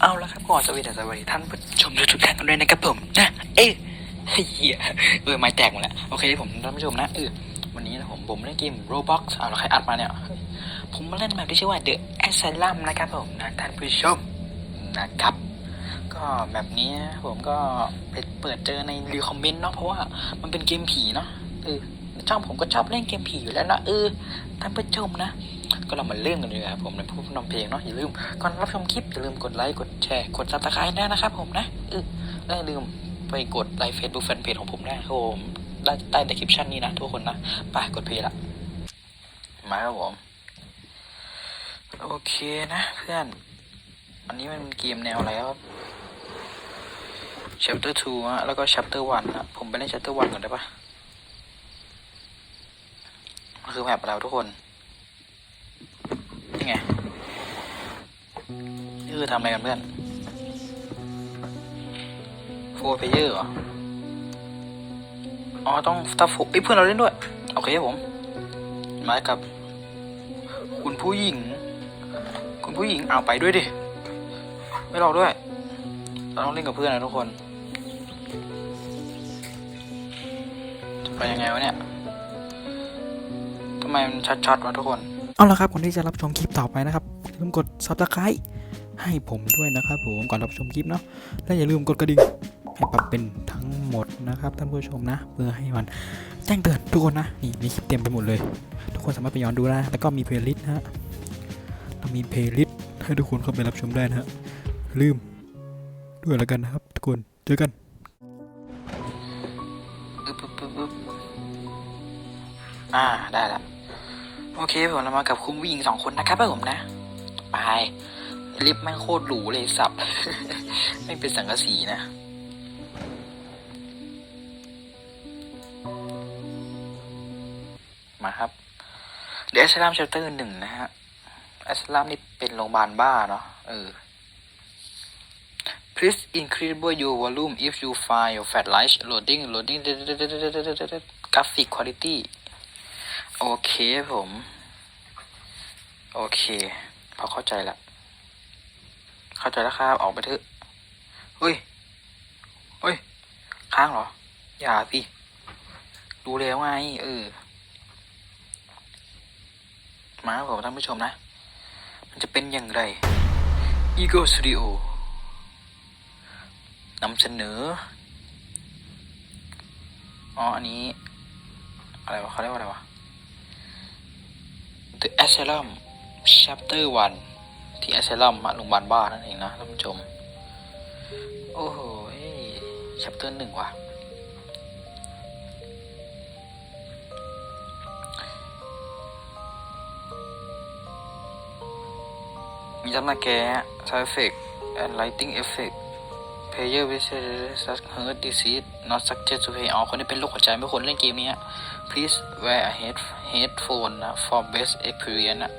เอาละครับก่อนสวัสดีสวัสดีท่านผู้ชมทุกท่านกันด้วยนะครับผมนะเอ้ยเฮียเออไม่แตกหมดแล้วโอเคผมท่านผู้ชมนะเออวันนี้นะผมผมเล่นเกม Roblox เอาล้วใครอัดมาเนี่ยผมมาเล่นแบบที่ชื่อว่า The Asylum นะครับผมนะท่านผู้ชมนะครับ ก็แบบนี้ผมก็ไปเปิดเจอในรีคอมเมนต์เนาะเพราะว่ามันเป็นเกมผีเนาะเออช่องผมก็ชอบเล่นเกมผีอยู่แล้วนะเออท่านผู้ชมนะ ก็เรามาเริ่มกันเลยครับผมในผู้นำเพลงเนาะอย่าลืมก่อนรับชมคลิปอย่าลืมกดไลค์กดแชร์กดซับสไครต์ด้นะครับผมนะเออและอย่าลืมไปกดไลค์เฟซบุ๊กแฟนเพจของผมได้ครับผมได้ใต้ในคลิปชั่นนี้นะทุกคนนะไปกดเพลย์ละมาครับผมโอเคนะเพื่อน อันนี้มันเกมแนวอะไรครับ chapter 2อะแล้วก็ chapter 1อะผมไปเล่น chapter 1ก่อนได้ปะมันคือแมปแล้วทุกคน ไงนี่คือทำอะไรกันเพื่อนโฟร์เพเยอร์เหรอ อ๋อ ต้องตาร์โฟเอ้เพื่อนเราเล่นด้วย โอเคครับผม มากับ คุณผู้หญิง คุณผู้หญิงเอาไปด้วยดิ ไม่รอด้วย เราต้องเล่นกับเพื่อนนะทุกคน จะไปยังไงวะเนี่ยทำไมมันชัดๆวะทุกคน เอาละครับคนที่จะรับชมคลิปต่อไปนะครับอย่าลืมกด subscribe ให้ผมด้วยนะครับผมก่อนรับชมคลิปเนาะและอย่าลืมกดกระดิ่งให้ปรับเป็นทั้งหมดนะครับท่านผู้ชมนะ เพื่อให้มันแจ้งเตือนทุกคนนะนี่มีคลิปเต็มไปหมดเลย ทุกคนสามารถไปย้อนดูได้แล้วก็มีเพลย์ลิสต์นะฮะเรามีเพลย์ลิสต์ให้ทุกคนเข้าไปรับชมได้นะฮะลืมด้วยแล้วกันนะครับ ทุกคนเจอกันอ่าได้แล้ว โอเคผมเรามากับคุณผู้หญิงสองคนนะครับผมนะ ไปลิฟต์แม่งโคตรหรูเลยสับ ไม่เป็นสังกะสีนะมาครับ เดี๋ยวอัสลามชัปเตอร์หนึ่งนะฮะอัสลามนี่เป็นโรงพยาบาลบ้าเนาะเออ Please increase your volume if you find your fat light loading loading graphic quality โอเคผม โอเค พอเข้าใจละ เข้าใจแล้วครับ ออกไปเถอะเฮ้ยเฮ้ย ค้างเหรอ อย่าพี่ดูแล้วไง เออ มาผมท่านผู้ชมนะ มันจะเป็นอย่างไร Eagle Studio นำเสนอ อ๋อ อันนี้ อะไรวะเขาเรียกว่าอะไรวะ The Asylum Chapter 1 ที่ Asylum โรงพยาบาลบ้านั่นเองนะท่านผู้ชม โอ้โห Chapter หนึ่งว่ะ มีจำหน้าแก Sound Effect and Lighting Effect Player with Heart Disease Not Subject to Pay อ๋อคนที่เป็นโรคหัวใจไม่ควรเล่นเกมนี้ Please wear a head headphone นะ for best experience นะ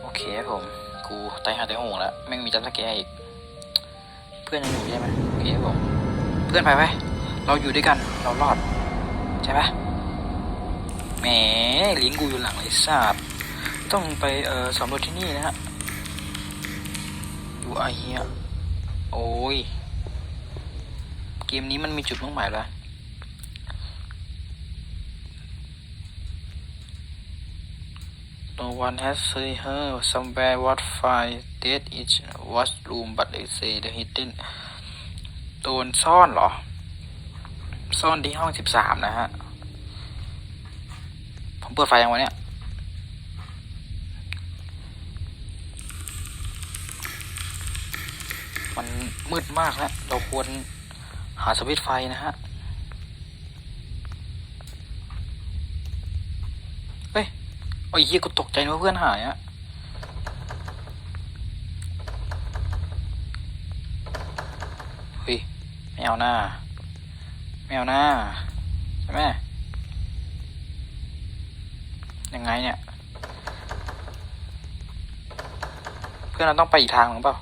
โอเคครับผม กูไตหาไตหงแล้วแม่งมีจำสแกร์อีก เพื่อนยังอยู่ใช่ไหมโอเคครับผม เพื่อนไปไหมเราอยู่ด้วยกันเรารอด ใช่ปะแหมลิงกูอยู่หลังเลยทราบต้องไปเอ่อสำรวจที่นี่นะฮะดูไอเฮียโอ้ย เกมนี้มันมีจุดมุ่งหมายแล้ว No one has seen her somewhere what find dead each washroom but they say the hidden โดนซ่อนเหรอ ซ่อนที่ห้องสิบสามนะฮะ ผมเปิดไฟยังวะเนี่ยมันมืดมากแล้วเราควร หาสวิตไฟนะฮะเฮ้ยโอ้ยเฮียกูตกใจว่าเพื่อนหายอะเฮ้ยไม่เอาหน้าไม่เอาหน้าใช่ไหมยังไงเนี่ย เพื่อนเราต้องไปอีกทางหรือเปล่า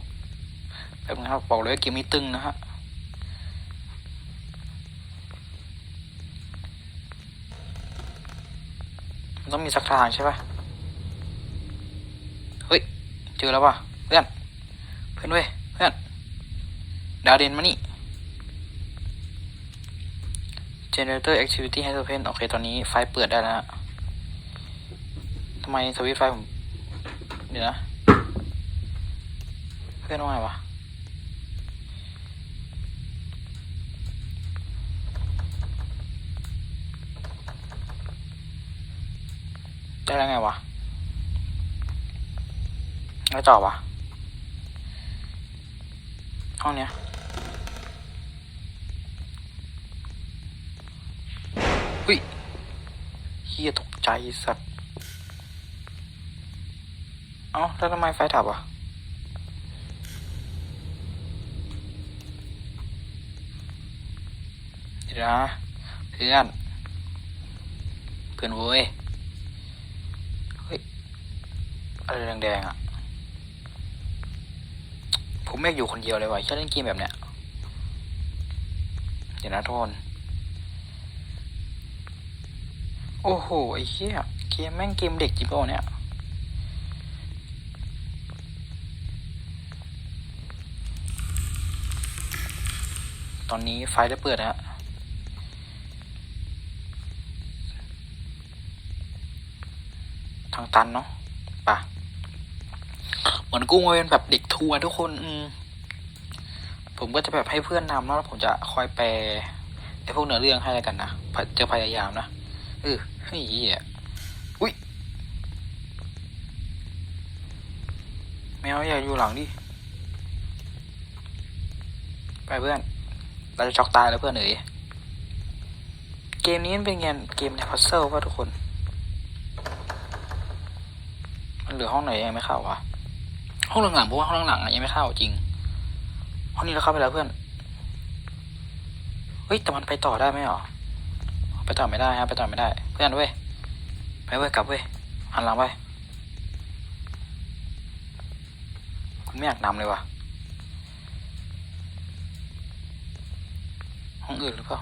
แป๊บนึงครับบอกเลยว่าเกมนี้ตึงนะฮะ มัน ต้องมีสักทางใช่ปะเฮ้ย เจอแล้วป่ะเพื่อน เพื่อนเว้ย เพื่อน ดาวเดนมานี่ generator activity has open โอเค ตอนนี้ไฟเปิดได้แล้วทำไมสวิตช์ไฟผม เดี๋ยวนะ เพื่อนว่าไงวะ ได้แล้วไงวะแล้วต่อวะห้องเนี้ยอุ้ยเฮียตกใจสัตว์เอ้าแล้วทำไมไฟดับอะเดี๋ยวนะเพื่อนเพื่อนเว้ย เฮ้ย อะไรแดงๆอะ ผมไม่อยากอยู่คนเดียวเลยว่ะแค่เล่นเกมแบบเนี้ย เดี๋ยวนะโทนโอ้โห ไอ้เหี้ย เกมแม่งเกมเด็กจิบโอเนี่ย ตอนนี้ไฟได้เปิดนะฮะทางตันเนาะป่ะ มือนกูมาเป็นแบบเด็กทัวร์ทุกคน อืมผมก็จะแบบให้เพื่อนนำแล้วผมจะคอยแปลไอ้พวกเนื้อเรื่องให้แล้วกันนะจะพยายามนะเออเฮ้ยอุ้ยแมวอย่าอยู่หลังดิไปเพื่อน เราจะช็อกตายแล้วเพื่อนเอ๋ยเกมนี้เป็นเกมเกมในพัซเซิลป่ะทุกคน มันเหลือห้องไหนยังไม่เข้าวะ ห้องหลังๆเพราะว่าห้องหลังๆอะยังไม่เข้าจริง ห้องนี้เราเข้าไปแล้วเพื่อน เฮ้ยแต่มันไปต่อได้ไหมหรอ ไปต่อไม่ได้ฮะไปต่อไม่ได้ เพื่อนเว้ย ไปเว้ยกลับเว้ยหันหลังไปผมไม่อยากนำเลยว่ะ ห้องอื่นหรือเปล่า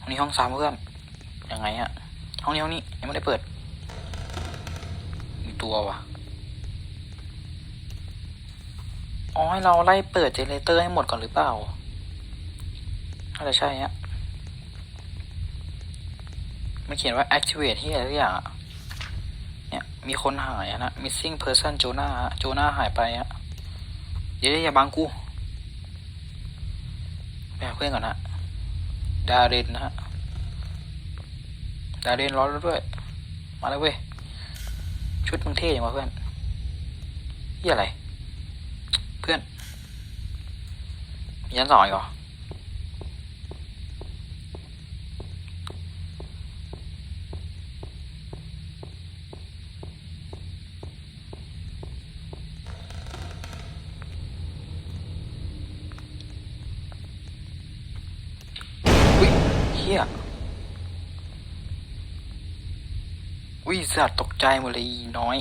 ห้องนี้ห้องสามเพื่อน ยังไงฮะ ห้องนี้ห้องนี้ยังไม่ได้เปิด มีตัวว่ะ อ๋อให้เราไล่เปิดเจเนเรเตอร์ให้หมดก่อนหรือเปล่าน่าจะใช่ฮะมันเขียนว่า activate ที่อะไรทุกอย่างเนี่ย มีคนหายนะ missing person โจนาโจนาหายไปฮะเดี๋ยวอย่าบังกูไปหาเพื่อนก่อนนะดาเรนนะฮะดาเรนร้อนแล้วด้วย มาแล้วเว้ย ชุดมึงเท่ยังวะเพื่อนเหียอะไร เพื่อน มียันสองอีกเหรออุ้ยเฮียอุ้ยสัตว์ตกใจหมดเลยน้อย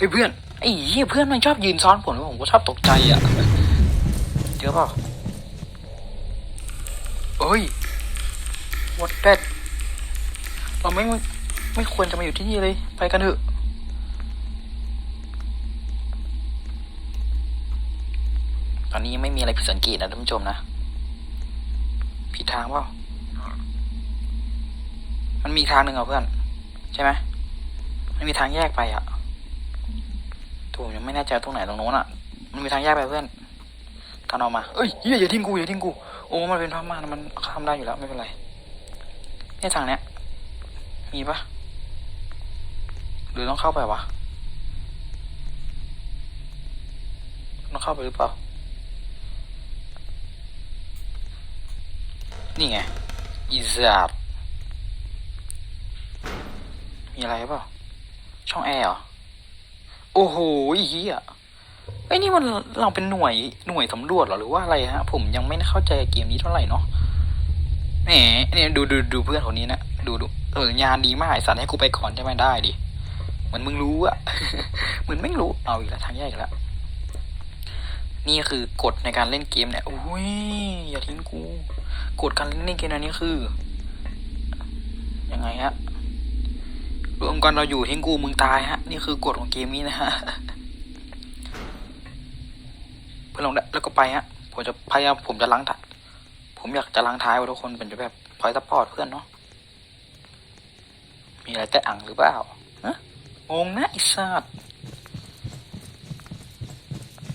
เฮ้ยเพื่อนไอ้เหี้ยเพื่อนมันชอบยืนซ้อนผมแล้วผมก็ชอบตกใจอะเจอเปล่าเอ้ย what that เราไม่ไม่ควรจะมาอยู่ที่นี่เลย ไปกันเถอะตอนนี้ยังไม่มีอะไรผิดสังเกตนะท่านผู้ชมนะผิดทางเปล่ามันมีทางหนึ่งเหรอเพื่อน ใช่ไหมมันมีทางแยกไปอะ ถูกยังไม่แน่ใจตรงไหนตรงโน้นอะ มันมีทางแยกไปเพื่อนตอนออกมาเอ้ยอย่าทิ้งกูอย่าทิ้งกู โอ้ มันเป็นพม่านมันข้ามได้อยู่แล้วไม่เป็นไรเนี่ยทางเนี้ย มีปะหรือต้องเข้าไปวะ ต้องเข้าไปหรือเปล่า นี่ไง อีสัตว์มีอะไรเปล่า ช่องแอร์เหรอ โอ้โหเหี้ยไอ้นี่มันเราเป็นหน่วยหน่วยสำรวจหรอหรือว่าอะไรฮะ ผมยังไม่เข้าใจเกมนี้เท่าไหร่เนาะแหมเนี่ยดูดูดูเพื่อนคนนี้นะดูดูเอองานดีมากไอสัตว์ให้กูไปก่อนใช่ไหมได้ดิเหมือนมึงรู้อะเหมือนไม่รู้เอาอีกแล้วทางแยกอีกแล้วนี่คือกฎในการเล่นเกมเนี่ยอุ้ยอย่าทิ้งกูกฎการเล่นเกมอันนี้คือยังไงฮะ รวมกันเราอยู่ทิ้งกูมึงตายฮะ นี่คือกฎของเกมนี้นะฮะ เพื่อนลงได้แล้วก็ไปฮะ ผมจะพยายามผมจะล้างท้ายผมอยากจะล้างท้ายไว้ทุกคนเป็นจะแบบพอยซัพพอร์ตเพื่อนเนาะ มีอะไรแต่อังหรือเปล่าฮะงงนะไอ้สัตว์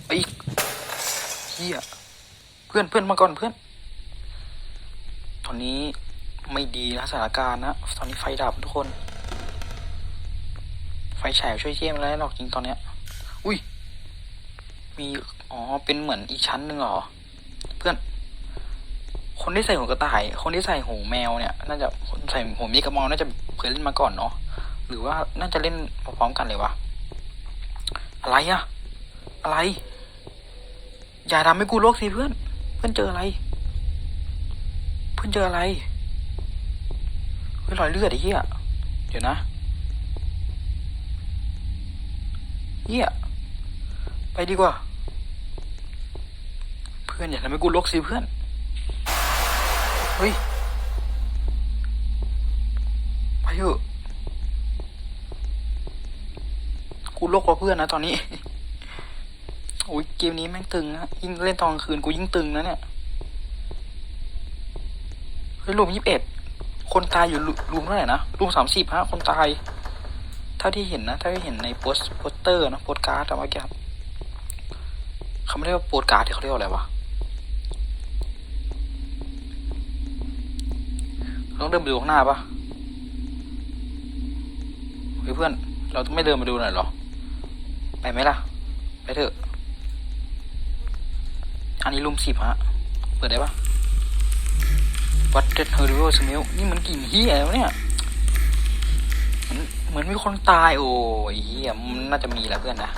ไอีกเฮียเพื่อนเพื่อนมาก่อนเพื่อน ตอนนี้ไม่ดีนะสถานการณ์นะ ตอนนี้ไฟดับทุกคน ฟฉายช่วยเชี่ยมอะไรหรอกจริงตอนเนี้ย อุ้ย มี อ๋อ เป็นเหมือนอีกชั้นหนึ่งเหรอ เพื่อน คนที่ใส่หัวกระต่าย คนที่ใส่หูแมวเนี่ย น่าจะคนใส่หูมีกระมองน่าจะเคยเล่นมาก่อนเนาะ หรือว่าน่าจะเล่นพร้อมกันเลยวะ อะไรอะอะไร อย่าทำให้กูโลกสิเพื่อน เพื่อนเจออะไร เพื่อนเจออะไรเฮ้ยรอยเลือดไอ้เหี้ย เดี๋ยวนะ เหี้ยไปดีกว่า เพื่อนอย่าทำให้กูโลกสิเพื่อน เฮ้ย ไปเถอะกูโลกกว่าเพื่อนนะตอนนี้โอ้ยเกมนี้แม่งตึงนะยิ่งเล่นตอนกลางคืนกูยิ่งตึงนะเนี่ยเฮ้ยรูมยี่สิบเอ็ดคนตายอยู่รูมเท่าไหร่นะรูมสามสิบฮะ คนตาย เท่าที่เห็นนะเท่าที่เห็นในโปสโปสเตอร์นะโปสการ์ดอะเมื่อกี้ครับเขาไม่เรียกว่าโปสการ์ดที่เขาเรียกว่าอะไรวะต้องเดินไปดูข้างหน้าปะเฮ้ยเพื่อน เราต้องไม่เดินมาดูหน่อยหรอ ไปไหมล่ะ ไปเถอะ อันนี้รูมสิบฮะ เปิดได้ปะวัดเด็ดเฮอร์ริโอสมิลนี่มันกลิ่นเฮียแล้วเนี่ย เหมือนมีคนตายโอ้ยเฮียมันน่าจะมีแหล้วเพื่อนนะ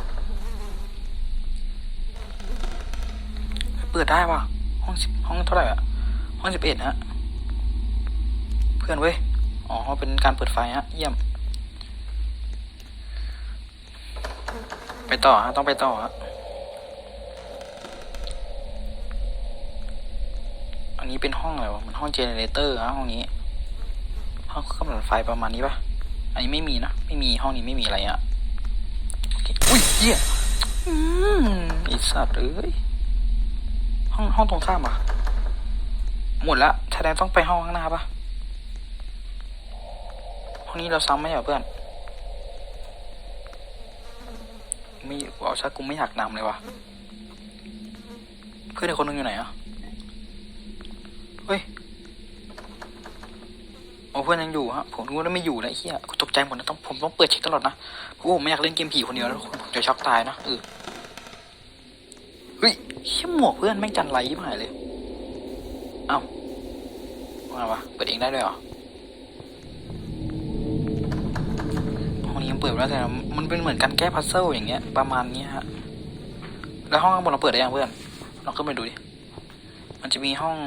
เปิดได้ปะห้องสิบห้องเท่าไหร่อะห้องสิบเอ็ดฮะ เพื่อนเว้ย อ๋อ เป็นการเปิดไฟฮะ เยี่ยม ไปต่อฮะ ต้องไปต่อฮะ อันนี้เป็นห้องอะไรวะ มันห้องเจเนเรเตอร์ฮะห้องนี้ ห้องกำลังไฟประมาณนี้ปะ อันนี้ไม่มีนะ ไม่มีห้องนี้ไม่มีอะไรอะโอเคอุ้ยเหี้ยอืมไอสัตว์เอ้ยห้องห้องตรงข้ามอะหมดละแสดงต้องไปห้องข้างหน้าปะห้องนี้เราซ้ำไหมเหรอเพื่อนไม่เอาชักกูไม่อยากนำเลยวะเพื่อนอีกคนนึงอยู่ไหนอะเฮ้ยโอ้ เพื่อนยังอยู่ฮะผมนึกว่าไม่อยู่แล้วเฮียตกใจหมดนะต้องผมต้องเปิดเช็คตลอดนะเพราะผมไม่อยากเล่นเกมผีคนเดียวแล้วผมจะช็อกตายนะเออเฮ้ยเฮียหมวกเพื่อนแม่งจันไรยิ่หายเลยเอ้าว่าไงวะเปิดเองได้ด้วยเหรอห้องนี้ยังเปิดไม่ได้แต่มันเป็นเหมือนการแก้พัซเซิลอย่างเงี้ย ประมาณนี้ฮะแล้วห้องข้างบนเราเปิดได้ยังเพื่อนลองขึ้นไปดูดิมันจะมีห้อง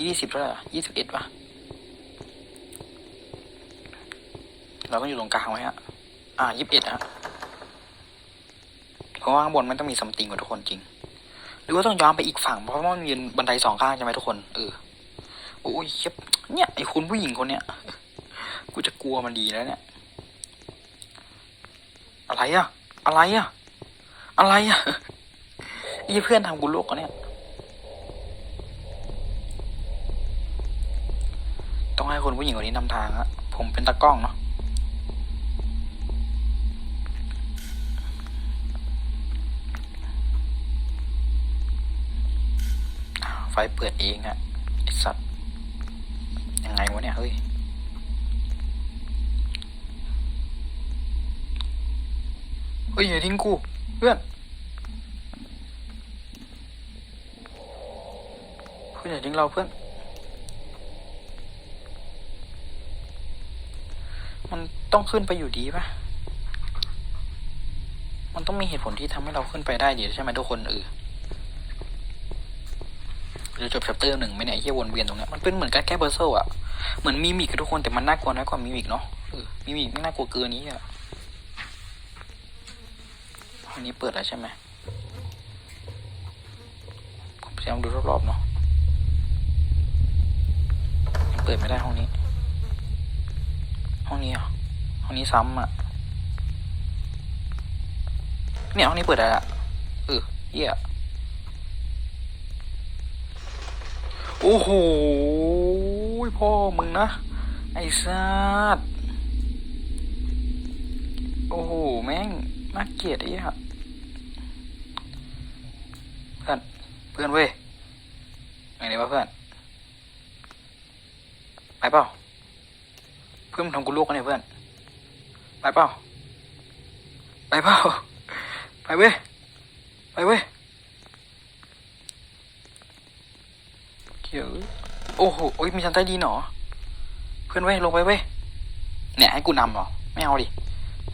ยี่สิบเท่าไหร่ยี่สิบเอ็ดป่ะ เราต้องอยู่ตรงกลางไว้ฮะ อ่ายี่สิบเอ็ดฮะเพราะว่าข้างบนมันต้องมีซัมติงกว่าทุกคนจริง หรือว่าต้องย้อนไปอีกฝั่งเพราะว่ามันมีบันไดสองข้างใช่ไหมทุกคน เออ โอ้ยเหี้ยเนี่ยไอ้คุณผู้หญิงคนเนี้ย กูจะกลัวมันดีแล้วเนี่ย อะไรอะอะไรอะอะไรอะนี่เพื่อนทำกูโลกเหรอเนี่ย ต้องให้คนผู้หญิงคนนี้นำทางฮะ ผมเป็นตากล้องเนาะ อ้าว ไฟเปิดเองอะไอสัตว์ยังไงวะเนี่ยเฮ้ยเฮ้ยอย่าทิ้งกูเพื่อนเพื่อนอย่าทิ้งเราเพื่อน มันต้องขึ้นไปอยู่ดีปะมันต้องมีเหตุผลที่ทำให้เราขึ้นไปได้ดีใช่ไหมทุกคนเออ จะจบ chapter หนึ่งไหมเนี่ยเฮียวนเวียนตรงเนี้ยมันเป็นเหมือนการแก้เบอร์เซลอะเหมือนมีมิกกับทุกคนแต่มันน่ากลัวน้อยกว่ามีมิกเนาะมีมิกไม่น่ากลัวเกินนี้อะห้องนี้เปิดแล้วใช่ไหมพยายามดูรอบๆเนาะเปิดไม่ได้ห้องนี้ ห้องนี้เหรอห้องนี้ซ้ำอะเนี่ยห้องนี้เปิดได้ละเออเหี้ย โอ้โหพ่อมึงนะ ไอ้สัสโอ้โห แม่งน่าเกลียดไอ้เหี้ยเพื่อน เพื่อนเว้ยไงดีวะเพื่อน ไปเปล่า เพื่อนมึงทำกูลูกกันเนี่ยเพื่อน ไปเปล่า ไปเปล่า ไปเว้ย ไปเว้ย เขียวโอ้โหโอ้ยมีชั้นใต้ดินเหรอ เพื่อนเว้ยลงไปเว้ย เนี่ยให้กูนำเหรอ ไม่เอาดิ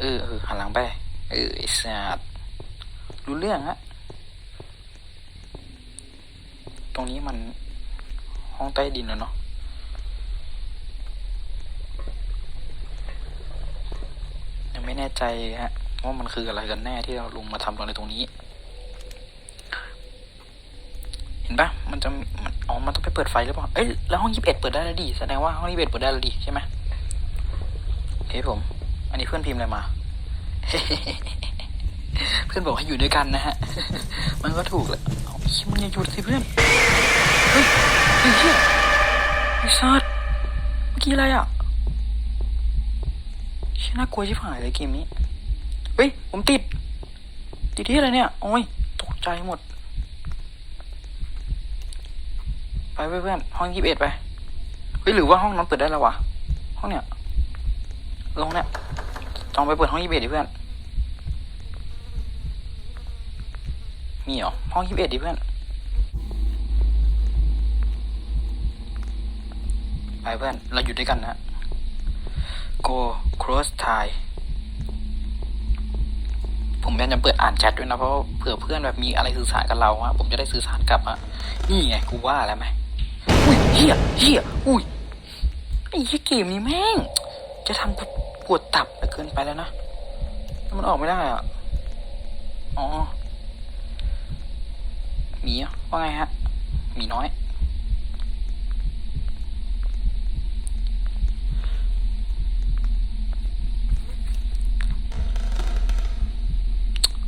เออเออหันหลังไป เออไอ้สัสรู้เรื่องฮะ ตรงนี้มันห้องใต้ดินแล้วเนาะ ยังไม่แน่ใจฮะว่ามันคืออะไรกันแน่ที่เราลงมาทำตรงในตรงนี้ เห็นปะมันจะมันอ๋อมันต้องไป เปิดไฟหรือเปล่า เอ้ย แล้วห้องยี่สิบเอ็ดเปิดได้แล้วดิ แสดงว่าห้องยี่สิบเอ็ดเปิดได้แล้วดิใช่ไหมเฮ้ยผม อันนี้เพื่อนพิมพ์อะไรมา เพื่อนบอกให้อยู่ด้วยกันนะฮะ มันก็ถูกแหละเอาเหี้ยมึงอย่าหยุดสิเพื่อน เฮ้ยเฮ้ยเหี้ยไอ้สัสเมื่อกี้อะไรอะชิน่ากลัวชิบหายเลยเกมนี้ เฮ้ย ผมติด ติดที่อะไรเนี่ย โอ้ย ตกใจหมด ไปเพื่อนห้องยี่สิบเอ็ดไปเฮ้ยหรือว่าห้องนั้นเปิดได้แล้ววะห้องเนี้ยเองเนี้ยจองไปเปิดห้องยี่สิบเอ็ดดิเพื่อนมีเหรอห้องยี่สิบเอ็ดดิเพื่อนไปเพื่อนเราอยู่ด้วยกันนะ go cross tie ผมพยายามจะเปิดอ่านแชทด้วยนะ เพราะเผื่อเพื่อนแบบมีอะไรสื่อสารกับเราอะผมจะได้สื่อสารกลับอะนี่ไงกูว่าแล้วไหม อุ้ยเฮียเฮียอุ้ยไอ้เหี้ยเกมนี้แม่ง จะทำกูปวดตับไปเกินไปแล้วนะมันออกไม่ได้อะอ๋อหมีอะว่าไงฮะหมีน้อย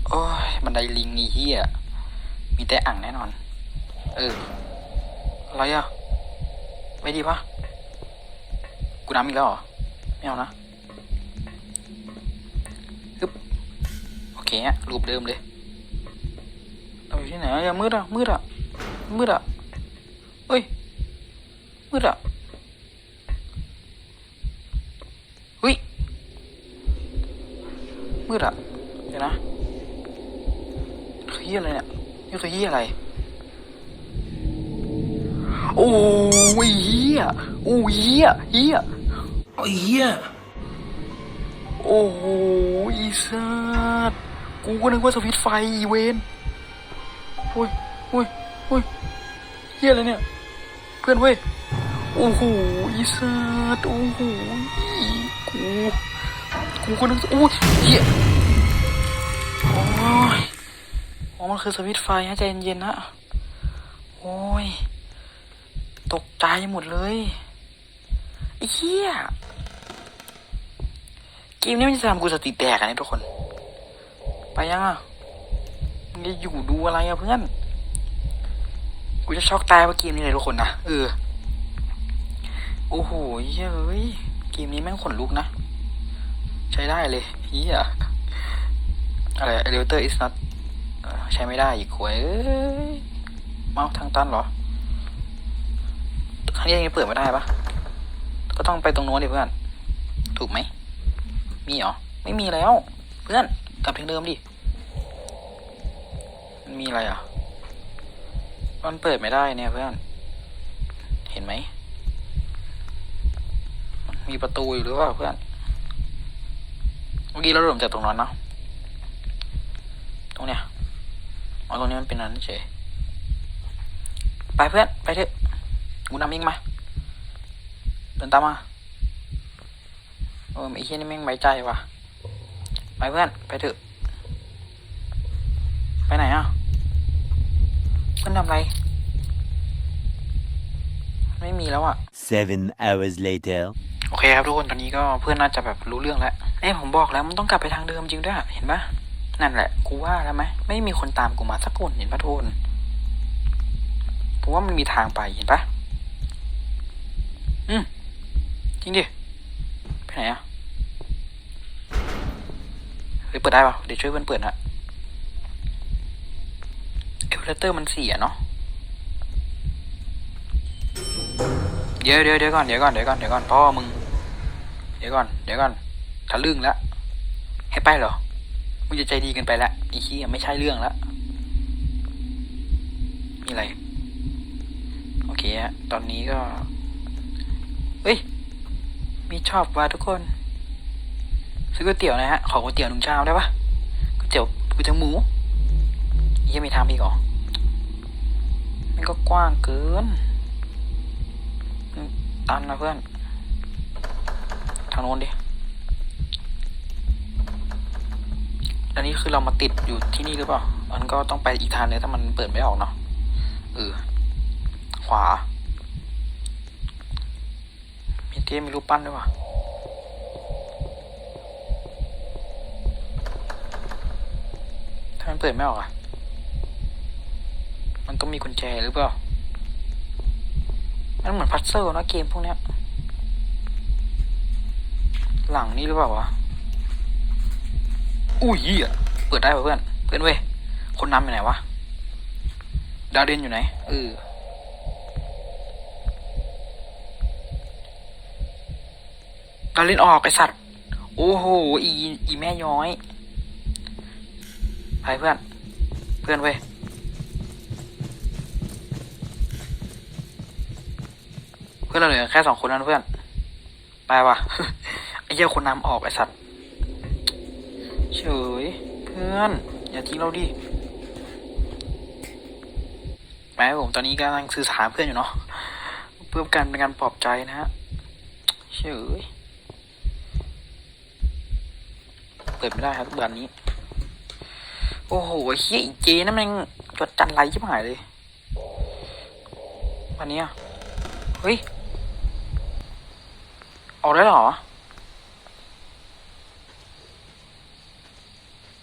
โอ้ยบันไดลิงนี่เฮียมีแต่อ่างแน่นอน เออ อะไรอะ ไม่ดีปะกูน้ำอีกแล้วเหรอ ไม่เอานะฮึบโอเคฮะรูปเดิมเลยเราอยู่ที่ไหนอย่ามืดอะมืดอะมืดอะเฮ้ยมืดอะเฮ้ยมืดอะเดี๋ยวนะคือเฮียอะไรเนี่ยนี่คือเฮียอะไร โอ้ยเฮียโอ้ยเฮียเฮียโอ้ยเฮียโอ้โหอีสัตว์กูก็นึกว่าสวิตช์ไฟอีเวนโอ้ยโอ้ยโอ้ยเฮียอะไรเนี่ย เพื่อนเว้ย โอ้โหอีสัตว์โอ้โหกู กูก็นึกโอ้ยเฮียโอ้ยอ๋อมันคือสวิตช์ไฟฮะใจเย็นๆนะ โอ้ย ตกใจหมดเลยไอ้เหี้ยเกมนี้มันจะทำกูสติแตกอะนี่ยทุกคน ไปยังอะมึงจะอยู่ดูอะไรอะเพื่อน กูจะช็อกตายเพราะเกมนี้เลยทุกคนนะเออโอ้โหเฮ้ยเอ้ยเกมนี้แม่งขนลุกนะ ใช้ได้เลยเฮียอะไร elevator is not เอ่อใช้ไม่ได้อีกหวยเอ้ยเมาทางตันเหรอ ครั้งนี้ยังเปิดไม่ได้ปะก็ต้องไปตรงโน้นดิเพื่อน ถูกไหม มีเหรอ ไม่มีแล้ว เพื่อน กลับทางเดิมดิ มันมีอะไรอะ มันเปิดไม่ได้เนี่ยเพื่อน เห็นไหมมันมีประตูอยู่หรือเปล่าเพื่อน เมื่อกี้เราเริ่มจากตรงนั้นเนาะ ตรงเนี้ยอ๋อตรงนี้มันเป็นนั้นเฉย ไปเพื่อน ไปเถอะ กูนำเองมาเดินตามมาเออไอ้เหี้ยนี่แม่งไว้ใจว่ะไปเพื่อนไปเถอะไปไหนอะเพื่อนทำอะไร ไม่มีแล้วอะ Seven hours later. โอเคครับทุกคนตอนนี้ก็เพื่อนน่าจะแบบรู้เรื่องแล้วเอ้ยผมบอกแล้วมันต้องกลับไปทางเดิมจริงด้วยเห็นปะนั่นแหละ กูว่าแล้วไหมไม่มีคนตามกูมาสักคนเห็นปะทุกคนผมว่ามันมีทางไปเห็นปะ อืมจริงดิ ไปไหนอะ เฮ้ย เปิดได้ปะเดี๋ยวช่วยเพื่อนเปิดนะเอลเลเตอร์มันเสียเนาะ เดี๋ยวเดี๋ยวเดี๋ยวก่อน เดี๋ยวก่อน เดี๋ยวก่อน เดี๋ยวก่อน พ่อมึง เดี๋ยวก่อน เดี๋ยวก่อน ทะลึ่งแล้ว ให้ไปเหรอ มึงจะใจดีกันไปละไอ้ขี้ไม่ใช่เรื่องแล้วมีอะไร โอเคฮะ ตอนนี้ก็ เฮ้ย มีชอบว่ะทุกคน ซื้อก๋วยเตี๋ยวนะฮะ ขอก๋วยเตี๋ยวหนึ่งชามได้ปะก๋วยเตี๋ยวก๋วยเตี๋ยวหมูยังมีทางอีกเหรอ มันก็กว้างเกิน ตันนะเพื่อน ทางโน้นดิอันนี้คือเรามาติดอยู่ที่นี่หรือเปล่า มันก็ต้องไปอีกทางนึงถ้ามันเปิดไม่ออกเนาะ เออ ขวาี้มีรูปปั้นด้วยว่ะถ้ามันเปิดไม่ออกอะมันต้องมีกุญแจหรือเปล่า มันเหมือนพัซเซิลนะเกมพวกเนี้ย หลังนี่หรือเปล่าวะ อุ้ยเหี้ยเปิดได้ป่ะเพื่อน เพื่อนเว้ย คนนำอยู่ไหนวะ ดาเดนอยู่ไหน เออ ดาวเดนออกไอสัตว์ โอ้โห อี อีแม่ย้อย ไปเพื่อน เพื่อนเว้ย เพื่อนเราเหลือแค่สองคนนั้นเพื่อน ไปว่ะ ไอ้เหี้ยคนนำออกไอสัตว์ เฉย เพื่อน อย่าทิ้งเราดิแม้ผมตอนนี้กำลังสื่อสารเพื่อนอยู่เนาะ เพื่อการเป็นการปลอบใจนะฮะเฉย เปิดไม่ได้ครับแบบนี้ โอ้โหเฮียอีเจนั่นมันจดจันไรชิบหายเลยวันนี้อะเฮ้ย ออกได้เหรอ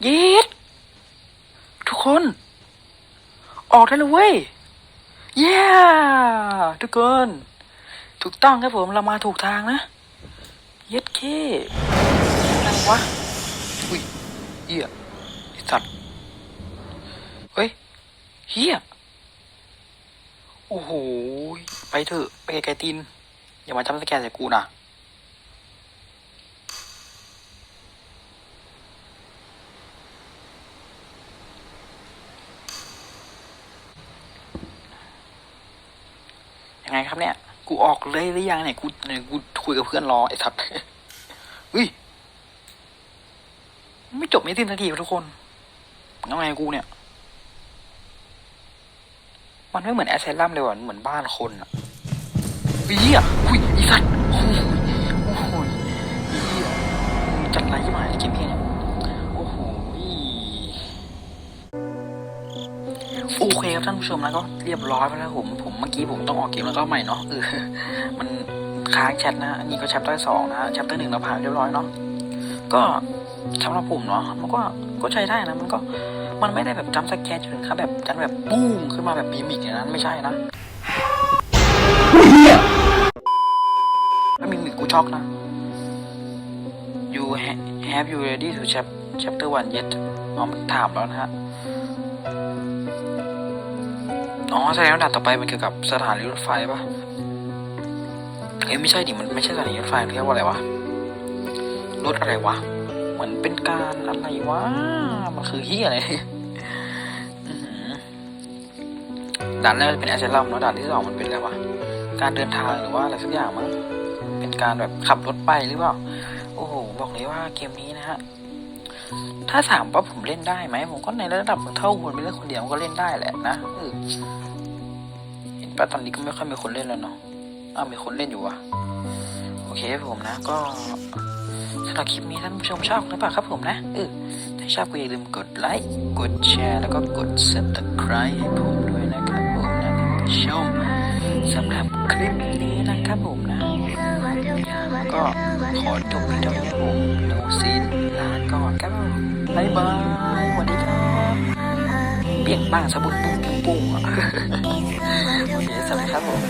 เย็ดทุกคน ออกได้เลยเว้ยเย้ทุกคน ถูกต้องครับผมเรามาถูกทางนะ เย็ดเคอะไรวะ เฮียไอ้สัตว์เฮ้ยเฮียโอ้โหไปเถอะไปไกลๆตีนอย่ามาจำสแกนใส่กูนะยังไงครับเนี่ย กูออกเลยหรือยังเนี่ย กูเนี่ยกูคุยกับเพื่อนรอไอ้สัตว์เฮ้ย จบไม่สิ้นสักทีทุกคนยังไงกูเนี่ย มันไม่เหมือนแอสเซลัมเลยว่ะเหมือนบ้านคนอะเฮียอุ้ยอีสัตว์โอ้โหโอ้โหเฮียจัดไรยี่หมายเกมนี้เนี่ยโอ้โหโอเคครับท่านผู้ชมแล้วก็เรียบร้อยไปแล้วผม ผมเมื่อกี้ผมต้องออกเกมแล้วก็ใหม่เนาะเออมันค้างแชทนะอันนี้ก็แชปเตอร์สองนะแชปเตอร์หนึ่งเราผ่านเรียบร้อยเนาะก็ สำหรับผมเนาะมันก็ก็ใช้ได้นะ มันก็มันไม่ได้แบบจำสแกนจนถึงขั้นแบบจันแบบปุ้งขึ้นมาแบบมีมิกอย่างนั้นไม่ใช่นะถ้ามีมิกกูช็อกนะ you have you ready to chap chapter one yet อ๋อมันถามแล้วนะฮะอ๋อแสดงว่าด่านต่อไปมันเกี่ยวกับสถานีรถไฟปะเอ้ยไม่ใช่ดิมันไม่ใช่สถานีรถไฟเรียกว่าอะไรวะรถอะไรวะ เป็นการอะไรวะ มันคือเฮียอะไรด่านแรกเป็นแอสเซลัมแล้วด่านที่สองมันเป็นอะไรวะ การเดินทางหรือว่าอะไรสักอย่างมั้ง เป็นการแบบขับรถไปหรือเปล่า โอ้โห บอกเลยว่าเกมนี้นะฮะ ถ้าถามว่าผมเล่นได้ไหม ผมก็ในระดับเท่าคนไปเล่นคนเดียวมันก็เล่นได้แหละนะเห็นปะตอนนี้ก็ไม่ค่อยมีคนเล่นแล้วเนาะอ้าวมีคนเล่นอยู่วะโอเคผมนะก็ สำหรับคลิปนี้ท่านผู้ชมชอบหรือเปล่าครับผมนะเออถ้าชอบก็อย่าลืมกดไลค์ กดแชร์ แล้วก็กด subscribe ให้ผมด้วยนะครับผมนะท่านผู้ชมสำหรับคลิปนี้นะครับผมนะ ก็ขอจบเพียงเท่านี้ผมโนซีนลาก่อนครับผมบ๊ายบายสวัสดีครับเปียกบ้างสะบุดปุ้งปุ้งปุ้งอะโอเคสวัสดีครับผม